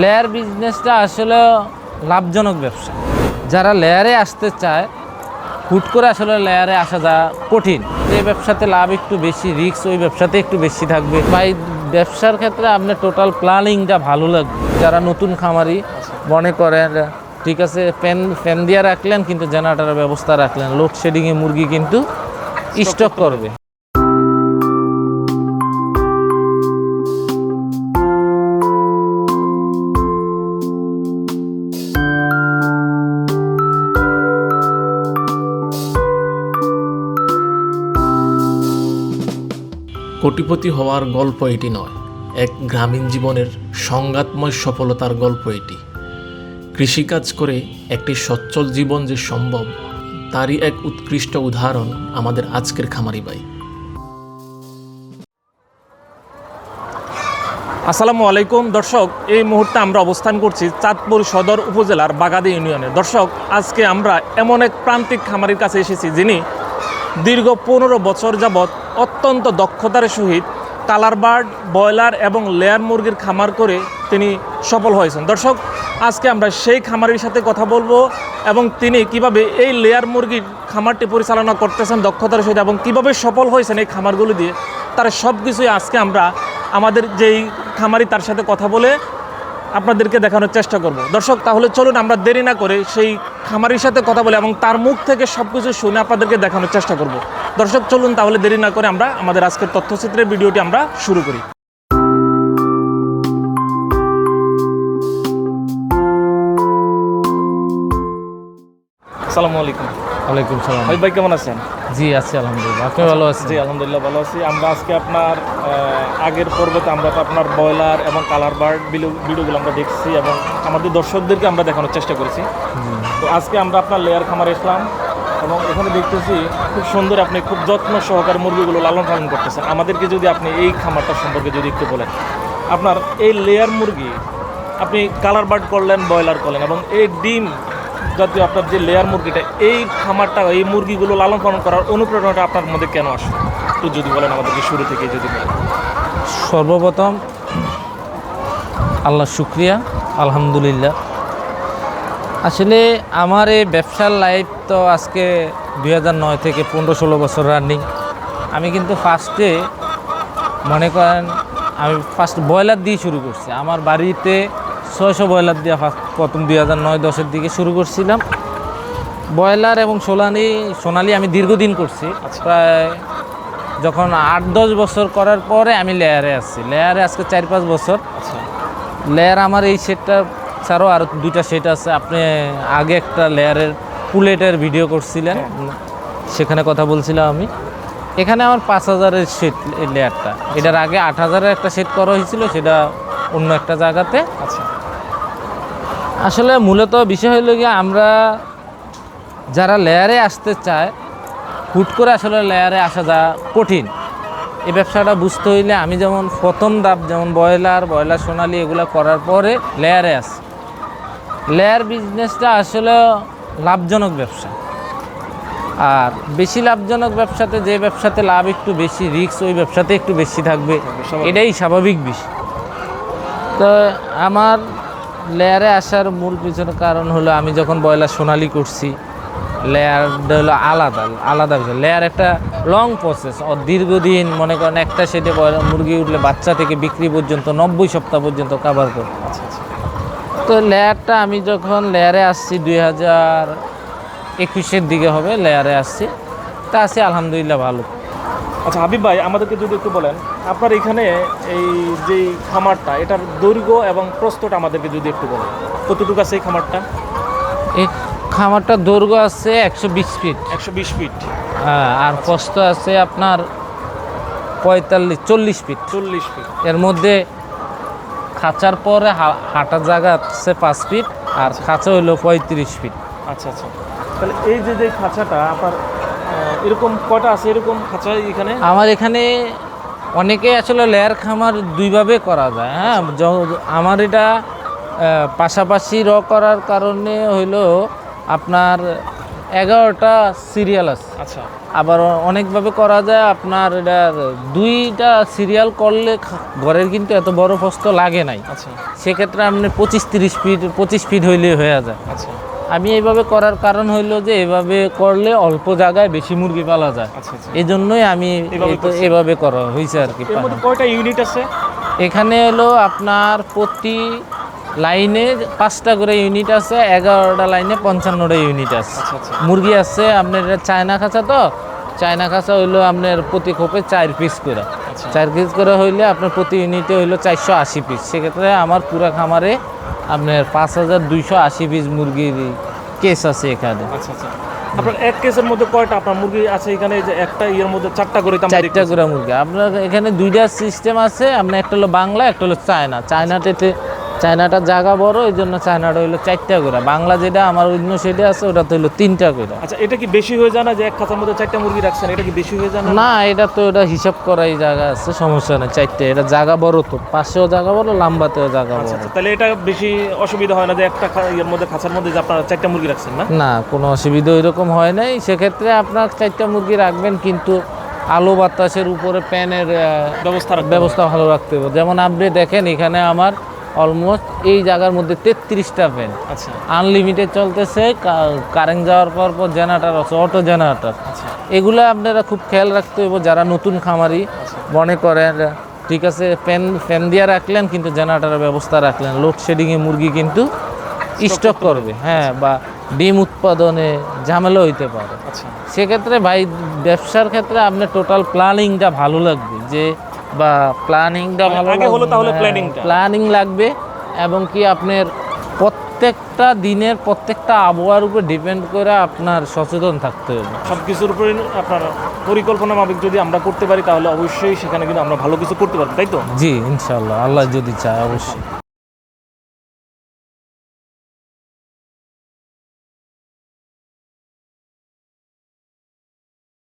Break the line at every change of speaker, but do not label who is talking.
Layer বিজনেসটা আসলে লাভজনক ব্যবসা। যারা লেয়ারে আসতে চায়, হুট করে আসলে লেয়ারে আসা যা কঠিন। যে ব্যবসাতে লাভ একটু বেশি রিস্ক ওই ব্যবসাতে একটু বেশি থাকবে। ভাই, ব্যবসার ক্ষেত্রে আপনার টোটাল প্ল্যানিংটা ভালো লাগবে। যারা নতুন খামারি, মনে করেন, ঠিক আছে ফ্যান ফ্যান দিয়ে রাখলেন, কিন্তু জেনারেটারের ব্যবস্থা রাখলেন। লোডশেডিংয়ে মুরগি কিন্তু স্টক করবে।
কোটিপতি হওয়ার গল্প এটি নয়। এক গ্রামীণ জীবনের সংঘাতময় সফলতার গল্প এটি। কৃষিকাজ করে একটি সচ্ছল জীবন যে সম্ভব, তারই এক উৎকৃষ্ট উদাহরণ আমাদের আজকের খামারি বাই
আসসালামু আলাইকুম। দর্শক, এই মুহূর্তে আমরা অবস্থান করছি চাঁদপুর সদর উপজেলার বাগাদি ইউনিয়নে। দর্শক, আজকে আমরা এমন এক প্রান্তিক খামারির কাছে এসেছি যিনি দীর্ঘ পনেরো বছর যাবৎ অত্যন্ত দক্ষতার সহিত কালার বার্ড, ব্রয়লার এবং লেয়ার মুরগির খামার করে তিনি সফল হয়েছেন। দর্শক, আজকে আমরা সেই খামারির সাথে কথা বলব এবং তিনি কীভাবে এই লেয়ার মুরগির খামারটি পরিচালনা করতেছেন, দক্ষতার সহিত এবং কীভাবে সফল হয়েছেন এই খামারগুলো দিয়ে, তার সব কিছুই আজকে আমরা আমাদের যেই খামারি তার সাথে কথা বলে আপনাদেরকে দেখানোর চেষ্টা করব। দর্শক, তাহলে চলুন আমরা দেরি না করে সেই খামারির সাথে কথা বলে এবং তার মুখ থেকে সব কিছু শুনে আপনাদেরকে দেখানোর চেষ্টা করব। দর্শক চলুন তাহলে দেরি না করে আমরা আমাদের আজকের তথ্যচিত্রের ভিডিওটি আমরা শুরু করি। আসসালামু আলাইকুম।
ওয়ালাইকুম সালাম।
ভাই ভাই কেমন আছেন?
জি আছি আলহামদুলিল্লাহ। আপনি ভালো আছেন?
জি আলহামদুলিল্লাহ ভালো আছি। আমরা আজকে আপনার আগের পর্বতে আমরা তো আপনার ব্রয়লার এবং কালার বার্ড ভিডিওগুলো আমরা দেখছি এবং আমাদের দর্শকদেরকে আমরা দেখানোর চেষ্টা করেছি। তো আজকে আমরা আপনার লেয়ার খামারে এসলাম এবং এখানে দেখতেছি খুব সুন্দর আপনি খুব যত্ন সহকারে মুরগিগুলো লালন পালন করতেছেন। আমাদেরকে যদি আপনি এই খামারটা সম্পর্কে যদি একটু বলেন। আপনার এই লেয়ার মুরগি, আপনি কালার বার্ড করলেন ব্রয়লার করলেন এবং এই ডিম জাতীয় আপনার যে লেয়ার মুরগিটা, এই খামারটা, এই মুরগিগুলো লালন পালন করার অনুপ্রেরণাটা আপনার মধ্যে কেন আসে? একটু যদি বলেন আমাদেরকে শুরু থেকে যদি বলেন।
সর্বপ্রথম আল্লাহ শুক্রিয়া, আলহামদুলিল্লাহ। আসলে আমার এই ব্যবসার লাইফ তো আজকে দুই নয় থেকে পনেরো ষোলো বছর রানিং আমি কিন্তু ফার্স্টে মনে করেন আমি ফার্স্ট ব্রয়লার দিয়ে শুরু করছি। আমার বাড়িতে ছয়শো ব্রয়লার দিয়ে ফার্স্ট প্রথম দুই হাজার নয় দশের দিকে শুরু করছিলাম। ব্রয়লার এবং সোনালি সোনালি আমি দীর্ঘদিন করছি। প্রায় যখন আট দশ বছর করার পরে আমি লেয়ারে আসছি লেয়ারে আজকে চার পাঁচ বছর।
আচ্ছা।
লেয়ার আমার এই সেটটা ছাড়াও আর দুইটা সেট আছে। আপনি আগে একটা লেয়ারের পুলেটের ভিডিও করছিলেন। সেখানে কথা বলছিলাম আমি। এখানে আমার পাঁচ হাজারের সেট লেয়ারটা। এটার আগে আট হাজারের একটা সেট করা হয়েছিল সেটা অন্য একটা জায়গাতে।
আচ্ছা।
আসলে মূলত বিষয় হলো গিয়ে আমরা যারা লেয়ারে আসতে চায় হুট করে আসলে লেয়ারে আসা যা কঠিন। এই ব্যবসাটা বুঝতে হইলে আমি যেমন প্রথম ধাপ যেমন ব্রয়লার ব্রয়লার সোনালি এগুলো করার পরে লেয়ারে আসি। লেয়ার বিজনেসটা আসলে লাভজনক ব্যবসা। আর বেশি লাভজনক ব্যবসাতে যে ব্যবসাতে লাভ একটু বেশি রিস্ক ওই ব্যবসাতে একটু বেশি থাকবে এটাই স্বাভাবিক বিষয়। তো আমার লেয়ারে আসার মূল পিছনে কারণ হলো আমি যখন ব্রয়লার সোনালি করছি লেয়ারটা হলো আলাদা আলাদা বিষয়। লেয়ার একটা লং প্রসেস ও দীর্ঘদিন মনে করেন একটা সেটে ব্রয়লার মুরগি উঠলে বাচ্চা থেকে বিক্রি পর্যন্ত নব্বই সপ্তাহ পর্যন্ত কাভার করে তো লেয়ারটা আমি যখন লেয়ারে আসছি দুই হাজার একুশের দিকে হবে লেয়ারে আসছি। তা আছি আলহামদুলিল্লাহ ভালো।
আচ্ছা হাবিব ভাই আমাদেরকে যদি একটু বলেন আপনার এখানে এই যে খামারটা এটার দৈর্ঘ্য এবং প্রস্তটা আমাদেরকে যদি একটু বলেন কতটুকু আছে এই খামারটা?
এই খামারটার দৈর্ঘ্য আছে একশো বিশ ফিট।
একশো বিশ ফিট।
হ্যাঁ, আর প্রস্থ আছে আপনার পঁয়তাল্লিশ চল্লিশ ফিট।
চল্লিশ ফিট।
এর মধ্যে খাঁচার পরে হাঁটার জায়গা আছে পাঁচ ফিট আর খাঁচা হইল পঁয়ত্রিশ ফিট।
আচ্ছা আচ্ছা। তাহলে এই যে যে খাঁচাটা আপনার এরকম কটা আছে? এরকম খাঁচা এখানে?
আমার এখানে অনেকে আসলে লেয়ার খামার দুইভাবে করা যায় হ্যাঁ? আমার এটা পাশাপাশি র করার কারণে হইল আপনার এগারোটা সিরিয়াল আছে।
আচ্ছা।
আবার অনেকভাবে করা যায় আপনার এটার দুইটা সিরিয়াল করলে ঘরের কিন্তু এত বড় প্রস্ত লাগে নাই।
আচ্ছা।
সেক্ষেত্রে আপনি পঁচিশ তিরিশ ফিট পঁচিশ ফিট হইলে হয়ে যায়।
আচ্ছা।
আমি এইভাবে করার কারণ হইল যে এভাবে করলে অল্প জায়গায় বেশি মুরগি পালা যায়।
আচ্ছা আচ্ছা।
এই জন্যই আমি?
এভাবে
করা হয়েছে আর কি
কয়টা ইউনিট আছে?
এখানে হলো আপনার প্রতি লাইনে পাঁচটা করে ইউনিট আছে এগারোটা লাইনে পঞ্চান্নটা ইউনিট আছে।
আচ্ছা আচ্ছা।
মুরগি আছে আপনার চায়না খাঁচা তো চায়না খাঁচা হইল আপনার প্রতি খোপে চার পিস করে।
আচ্ছা।
চার পিস করে হইলে আপনার প্রতি ইউনিটে হইল চারশো আশি পিস সেক্ষেত্রে আমার পুরা খামারে আপনার পাঁচ হাজার দুইশো আশি পিস মুরগির কেস আছে এখানে।
আপনার এক কেসের মধ্যে কয়টা আপনার মুরগি আছে এখানে? যে একটা ইয়ের মধ্যে চারটা করে
চারটা করে মুরগি। আপনার এখানে দুইটা সিস্টেম আছে আপনার একটা হলো বাংলা একটা হলো চায়না। চায়নাটাতে চায়নাটা জায়গা বড় এই জন্য চায়নাটা হইল চারটা করে। বাংলা যেটা আমার অন্য সেটা আছে ওটা তো হইল তিনটা করে।
আচ্ছা এটা কি বেশি হয়ে যায় না যে এক খাঁচার মধ্যে চারটা মুরগি রাখছেন? এটা কি বেশি হয়ে যায় না?
এটা তো এটা হিসাব করাই জায়গা আছে সমস্যা নেই চারটে। এটা জায়গা বড় তো পাশেও জায়গা বড় লাম্বাতেও জায়গা
আচ্ছা
বড়।
আচ্ছা তাহলে এটা বেশি অসুবিধা হয় না যে একটা ইয়ের মধ্যে খাঁচার মধ্যে যে আপনারা চারটা মুরগি রাখছেন না?
না কোনো অসুবিধা ওইরকম হয় নাই। সেক্ষেত্রে আপনার চারটা মুরগি রাখবেন কিন্তু আলো বাতাসের উপরে প্যানের
ব্যবস্থা
ব্যবস্থা ভালো রাখতে হবে। যেমন আপনি দেখেন এখানে আমার অলমোস্ট এই জায়গার মধ্যে তেত্রিশটা ফ্যান
আচ্ছা।
আনলিমিটেড চলতেছে কারেন্ট যাওয়ার পর পর জেনারেটার আছে অটো জেনারেটার
আচ্ছা।
এগুলো আপনারা খুব খেয়াল রাখতে হবে যারা নতুন খামারি মনে করেন ঠিক আছে ফ্যান ফ্যান দিয়ে রাখলেন কিন্তু জেনারেটারের ব্যবস্থা রাখলেন। লোডশেডিংয়ে মুরগি কিন্তু স্টক করবে হ্যাঁ বা ডিম উৎপাদনে ঝামেলা হইতে পারে।
আচ্ছা।
সেক্ষেত্রে ভাই ব্যবসার ক্ষেত্রে আপনার টোটাল প্ল্যানিংটা ভালো লাগবে যে বা প্ল্যানিংটা
মানে
ভালো
আগে হলো তাহলে planning-টা।
প্ল্যানিং লাগবে এবং কি আপনার প্রত্যেকটা দিনের প্রত্যেকটা আবহাওয়ার উপর ডিপেন্ড করে আপনার সচেতন থাকতে হবে।
সব কিছুর উপরে আপনার পরিকল্পনা মাফিক যদি আমরা করতে পারি তাহলে অবশ্যই সেখানে কিন্তু আমরা ভালো কিছু করতে পারব তাই তো?
জি ইনশাল্লাহ আল্লাহ যদি চায় অবশ্যই।